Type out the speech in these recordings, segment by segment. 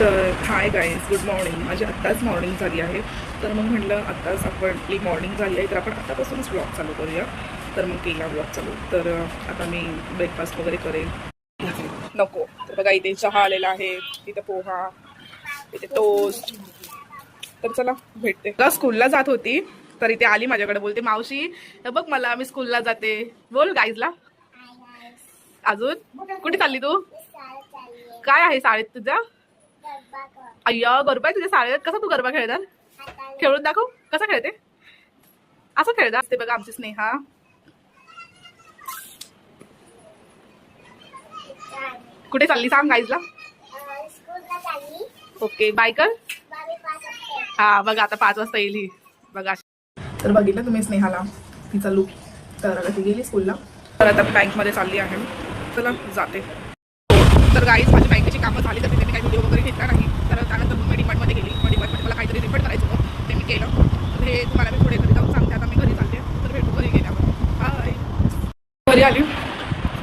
तर hi guys good morning माझी आत्ताच मॉर्निंग झाली आहे. तर मग म्हटलं आत्ताच आपण आपली मॉर्निंग झाली आहे. तर आपण आत्तापासूनच ब्लॉग चालू करूया. तर मग केला ब्लॉग चालू. तर आता मी ब्रेकफास्ट वगैरे करेन. नको. तर बघा इथे चहा आलेला आहे. इथे पोहा इथे टोस्ट तर चला भेटते. का स्कूलला जात होती. तर इथे आली माझ्याकडे. बोलते मावशी बघ मला मी स्कूलला जाते. बोल गाईजला अजून? कुठे चालली तू? काय आहे शाळेत तुझ्या? अय्या गरबा तुझ्या शाळेत कसा तू गरबा खेळणार? खेळून दाखव. कसा खेळते? असं खेळतात ते बघा आमची स्नेहा. कुठे चालली सांग गाईजला ओके बाय कर. हा बघा आता पाच वाजता येईल ही. बघा तर बघितलं तुम्ही स्नेहाला तिचा लुक तर ती गेली स्कूलला तर आता बँकमध्ये चालली आहे. चला जाते. तर गाईज माझ्या बँकेची कामं झाली तर तिथे मी व्हिडिओ वगैरे घेतला नाही. तर त्यानंतर मग मी डिमांडमध्ये गेली. मग डिमांडमध्ये मला काहीतरी रिफंड करायचं होतं. ते मी केलं. तर हे तुम्हाला मी पुढे घरी जाऊन सांगते. आता मी घरी चालते. तर भेटू घरी गेल्यावर. हाय घरी आली.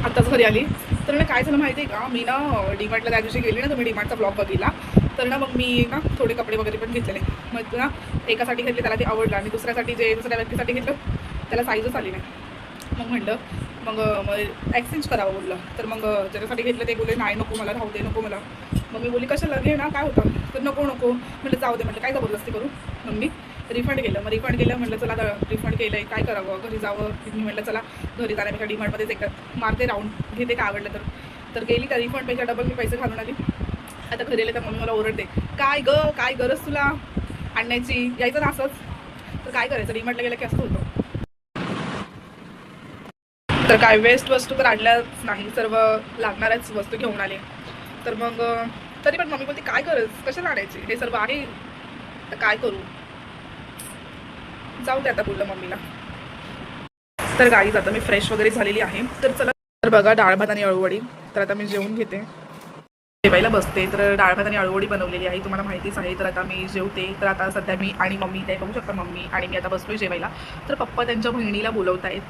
आत्ताच घरी आली. तर ना काय झालं माहिती आहे का? मी ना डीमार्टला त्या दिवशी गेली ना तर मी डीमार्टचा ब्लॉग बघितला. तर ना मग मी ना थोडे कपडे वगैरे पण घेतलेले. मग ना एकासाठी घेतले त्याला ते आवडलं. आणि दुसऱ्यासाठी जे दुसऱ्या व्यक्तीसाठी घेतलं त्याला साईजच आली नाही. मग म्हणलं मग मग एक्सचेंज करावं बोललं. तर मग ज्याच्यासाठी घेतलं ते बोलले नाही नको मला राहू दे नको मला. मग मी बोलली कशाला? घे ना काय होतं? तर नको नको. म्हटलं जाऊ दे. म्हटलं काय जबरदस्ती करू? मग मी रिफंड केलं. मग रिफंड केलं म्हटलं चला रिफंड केलं आहे काय करावं? घरी जावं. मी म्हटलं चला घरी जाण्यापेक्षा डिमांडमध्येच एक मारते राऊंड घेते काय आवडलं तर. तर गेली त्या रिफंडपेक्षा डबल मी पैसे घालून आली. आता घरी आले तर मम्मी मला ओरडते. काय ग? काय गरज तुला? आणण्याची? यायचं ना असंच. तर काय करायचं? डीमार्टला गेलं की असं होतं. तर काय वेस्ट वस्तू तर आणल्याच नाही. सर्व लागणाऱ्याच वस्तू घेऊन आले. तर मग तरी पण मम्मी बोलते काय गरज? कशाला आणायची? हे सर्व आहे. तर काय करू? जाऊ दे आता बोललं मम्मीला. तर गाडी आता मी फ्रेश वगैरे झालेली आहे. तर चला तर बघा डाळ भात आणि अळूवडी. तर आता मी जेवून घेते. जेवायला बसते तर डाळ भात आणि अळूवडी बनवलेली आहे. तुम्हाला माहितीच आहे तर आता मी जेवते. तर आता सध्या मी आणि मम्मी ते बघू शकता मम्मी आणि मी आता बसतोय जेवायला. तर पप्पा त्यांच्या बहिणीला बोलवत आहेत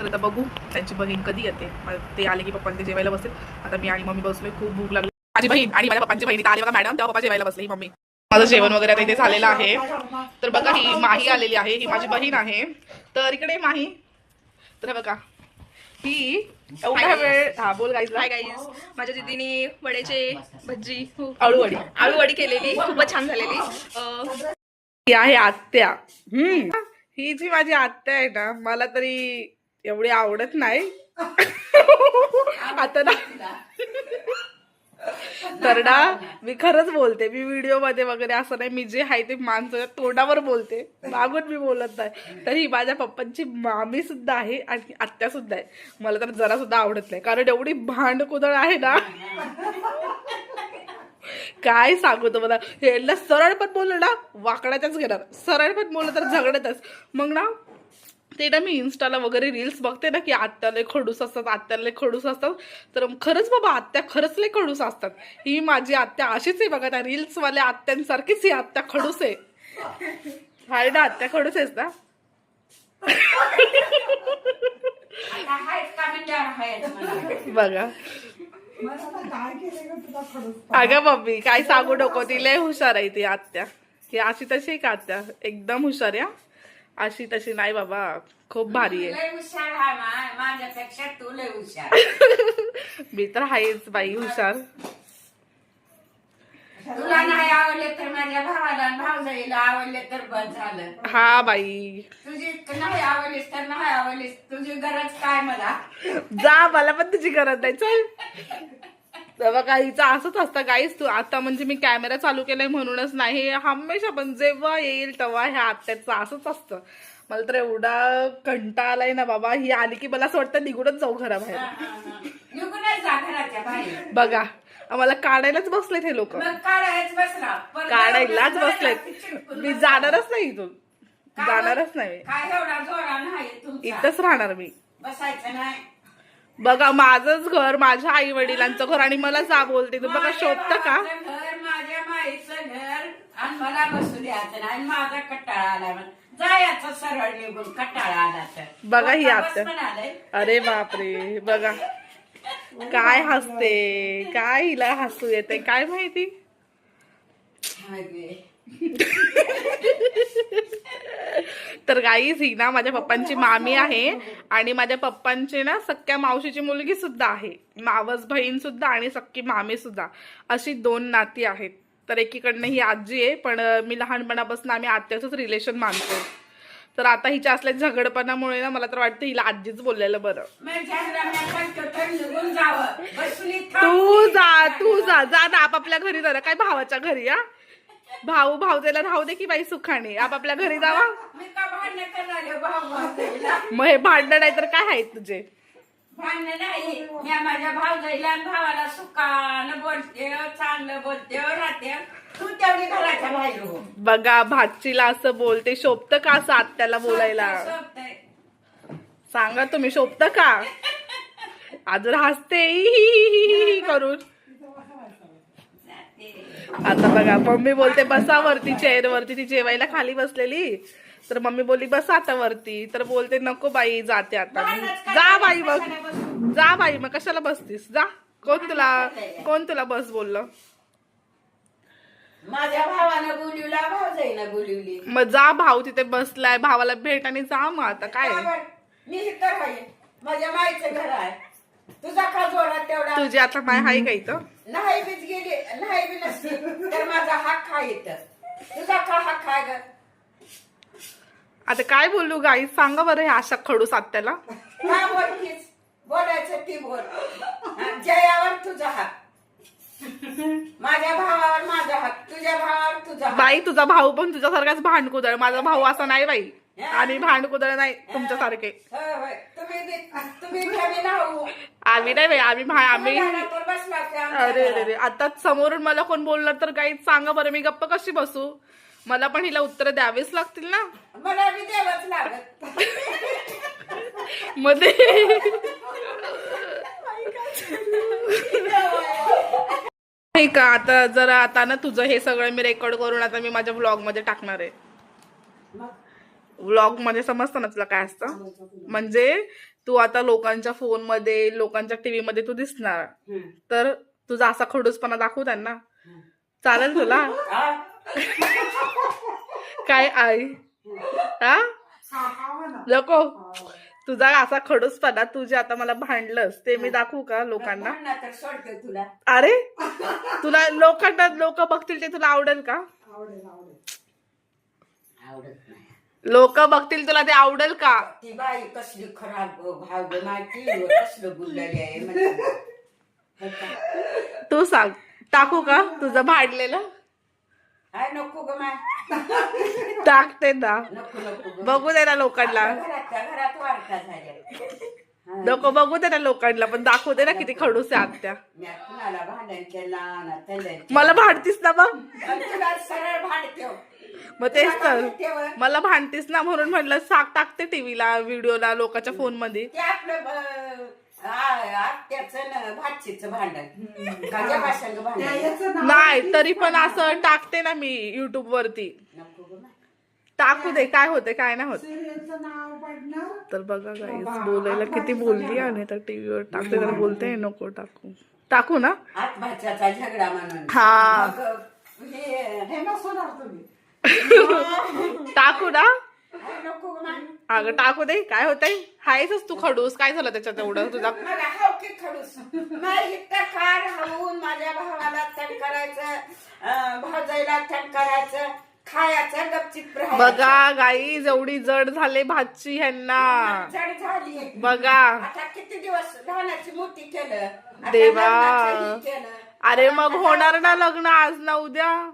तर आता बघू त्यांची बहीण कधी येते. मग ते आले की पप्पा ते जेवायला बसेल आता मी आणि मम्मी बसलोय. खूप भूक लागली. माझी बहीण आणि माझ्या पप्पांची बहिणी आली बघा मॅडम. तेव्हा पप्पा जेवायला बसले ही मम्मी. माझं जेवण वगैरे आता इथे झालेलं आहे. तर बघा ही माही आलेली आहे ही माझी बहीण आहे. तर इकडे माही. तर हे बघा ही एवढा वेळ हा बोल गाईज हाय गाईज माझ्या दीदीने वड्याचे भजी अळूवडी. आळूवडी केलेली खूपच छान झालेली. अं, ही आहे आत्या. हम्म. ही जी माझी आत्या आहे ना मला तरी एवढी आवडत नाही. आता ना तर ना मी खरंच बोलते. मी व्हिडिओमध्ये वगैरे असं नाही मी जे आहे ते माणसाच्या तोंडावर बोलते. मागून मी बोलत नाही. तर ही माझ्या पप्पांची मामी सुद्धा आहे आणि आत्या सुद्धा आहे. मला तर जरा सुद्धा आवडत नाही. कारण एवढी भांड कुदळ आहे ना. काय सांगू तुम्हाला? हे सरळ पण बोललं ना वाकडाच्याच घेणार. सरळ पण बोललं तर झगडतच. मग ना ते ना मी इन्स्टाला वगैरे रील्स बघते ना की आत्याला खडूस असतात आत्याला खडूस असतात. तर खरंच बाबा आत्या खरंच लय खडूस असतात. ही माझी आत्या अशीच आहे बघा त्या रील्सवाल्या आत्यांसारखीच ही आत्या खडूस आहे. हाय ना आत्या खडूस आहेस ना? बघा. अगं मम्मी काय सांगू नको ती लय हुशार आहे ती आत्या. ही अशी तशी आहे का आत्या? एकदम हुशार या अशी तशी नाही बाबा. खूप भारी आहे. लय हुशार मा- माझ्यापेक्षा तू लय हुशार मी तर आहेच बाई हुशार. तुला नाही आवडले तर माझ्या भावाला आणि भावजाईला आवडले तर बस झालं. हा बाई. तुझी नाही आवडलीस तर नाही आवडलीस. तुझी गरज काय मला? जा मला पण तुझी गरज नाही. चल. तर बघा हिचं असंच असतं काहीच तू आता म्हणजे मी कॅमेरा चालू केलाय म्हणूनच नाही हे हमेशा पण जेव्हा येईल तेव्हा ह्या आत्याचं असंच असतं. मला तर एवढा कंटाळा आलाय ना बाबा ही आली की मला असं वाटतं निघूनच जाऊ घराबाहेर. बघा आम्हाला काढायलाच बसलेत हे लोक. बसला. काढायलाच बसलेत. मी बसला. जाणारच नाही इथून. जाणारच नाही. इथंच राहणार मी. बसायचं नाही. बघा माझंच घर माझ्या आई वडिलांचं घर आणि मला जा बोलते तू. बघा शोधतं का? घर माझ्या माईचं घर. आणि मला बसू द्यायचं आणि माझा कट्टाळा आला जायचं सरळ निघून कट्टाळा आला तर. बघा ही आलंय. अरे बापरे बघा. काय हसते काय हिला हसू येते काय माहिती? तर गाईज ही ना माझ्या पप्पांची मामी आहे आणि माझ्या पप्पांची ना सख्या मावशीची मुलगी सुद्धा आहे. मावस बहीण सुद्धा आणि सख्खी मामी सुद्धा. अशी दोन नाती आहेत. तर एकीकडनं ही आजी आहे पण मी लहानपणापासून आम्ही आत्याचंच रिलेशन मानतो. तर आता हिच्या असल्या झगडपणामुळे ना मला तर वाटतं हिला आजीच बोललेलं बरं. तू जा तू जा. जा ना आपापल्या घरी जरा. काय भावाच्या घरी या भाऊ भाऊजेला राहू दे की बाई सुखाने. आपापल्या घरी जावा. मी का भांडण करणार भाऊ भाऊ मग हे भांडण नाही तर काय आहेत तुझे? भांडण नाही. या माझ्या भाऊजाईला आणि भावाला सुखानं बोलते चांगलं बोलते राहते. तू तेवढी घराच्या बाहेर हो. बघा भाचीला असं बोलते. शोभत का असं आत्याला बोलायला? सोबतंय. सांगा तुम्ही शोभत का? अजून हसते. हि हि हि हि करून. आता बघा मम्मी बोलते बसा वरती चेअर वरती ती जेवायला खाली बसलेली. तर मम्मी बोलली बसा आता वरती. तर बोलते नको बाई जाते आता. मी. जा बाई मग. जा बाई मग कशाला बसतीस? जा. कोण तुला कोण तुला बस बोललं? माझ्या भावानं बोलवला भाऊजाईनं बोलवली. मग जा भाऊ तिथे बसलाय भावाला भेट आणि जा मग आता काय? मी आहे माझ्या माईचं घर आहे. तुझा का जोडा तेवढा? तुझी आता माय हाय का इथं? नाही बीच गेली नाही बी नसती. तर माझा इथं. तुझा का हक्क आहे ग? आता काय बोलू गाई सांगा बरं हे अशा खडूस आत्याला. का बोलतीस बोलायचं ती बोल. हा, जयावर तुझा हक्क. माझ्या भावावर माझा तुझ्या भावावर तुझा बाई तुझा भाऊ पण तुझ्यासारखाच भांडकुदळ. माझा भाऊ असा नाही बाई. आणि भांडकुदळ नाही तुमच्यासारखे. आम्ही नाहू. आम्ही बाई आम्ही भा- अरे अरे. अरे. आता समोरून मला कोण बोलणार तर काही सांगा बरं मी गप्प कशी बसू? मला पण हिला उत्तर द्यावीच लागतील ना. मला बी द्यावंच लागत मध्ये नाही का आता जरा आता ना तुझं हे सगळं मी रेकॉर्ड करून आता मी माझ्या व्लॉगमध्ये टाकणार आहे. मध्ये समजतं ना तुला काय असतं? म्हणजे तू आता लोकांच्या फोनमध्ये लोकांच्या टीव्ही मध्ये तू दिसणार. तर तुझा असा खडूसपणा दाखवू त्यांना. चालेल तुला? काय आई? हा? नको. तुझा असा खडूसपणा तू जे आता मला भांडलंस ते मी दाखवू का लोकांना? तुला अरे तुला लोकांना लोक बघतील ते तुला आवडेल का? आवडत नाही. लोक बघतील तुला ते आवडेल का? ती बाई कसली खराब भाव माहिती कसलं गुल्लली आहे म्हणजे. तू सांग. टाकू का? तुझं भांडलेलं? हाय नको ग माय टाकते ना. नको नको ग. बघू दे ना लोकांना. घरातल्या घरात वारका झाल्या. नको बघू दे ना लोकांना पण दाखवू दे ना किती खडूस आहे आत्या मी कुणाला भांडण केला ना त्याला मला भांडतीस ना मग? सरळ भांडते मग तेच तर. मला भांडतीस ना म्हणून म्हटलं साक टाकते टीव्हीला व्हिडिओला लोकांच्या फोनमध्ये ते आपलं अं, आ- आत्याचं न भाचीचं भांडण. माझ्या भाषण भांडण. नाही तरी पण असं टाकते ना मी युट्यूब वरती. नको ग माय. टाकू दे काय होते काय नाही होत. तर बघा गाईस बोलायला किती बोलली आणि तर टीव्हीवर टाकते तर बोलते नको टाकू. टाकू ना? आत भाच्याचा झगडा म्हणून. हा. मग हे हाय ग माय. अगं टाकू दे. काय होतंय? हायच तू खडूस. काय झालं त्याच्यात एवढं तुझा? मला हाव की खडूस. माझी इतका कार हवून माझ्या भावाला तण करायचं अं, भावजाईला तण करायचं खायचं गपचिप राहायचं. बघा गाई जेवढी जड झाले ह्यांना. जड झाली. बघा. आता किती दिवस लहानाची मोठी केलं? आता देवा. लग्नाचं हे केलं. अरे मग होणार ना लग्न? आज ना उद्या?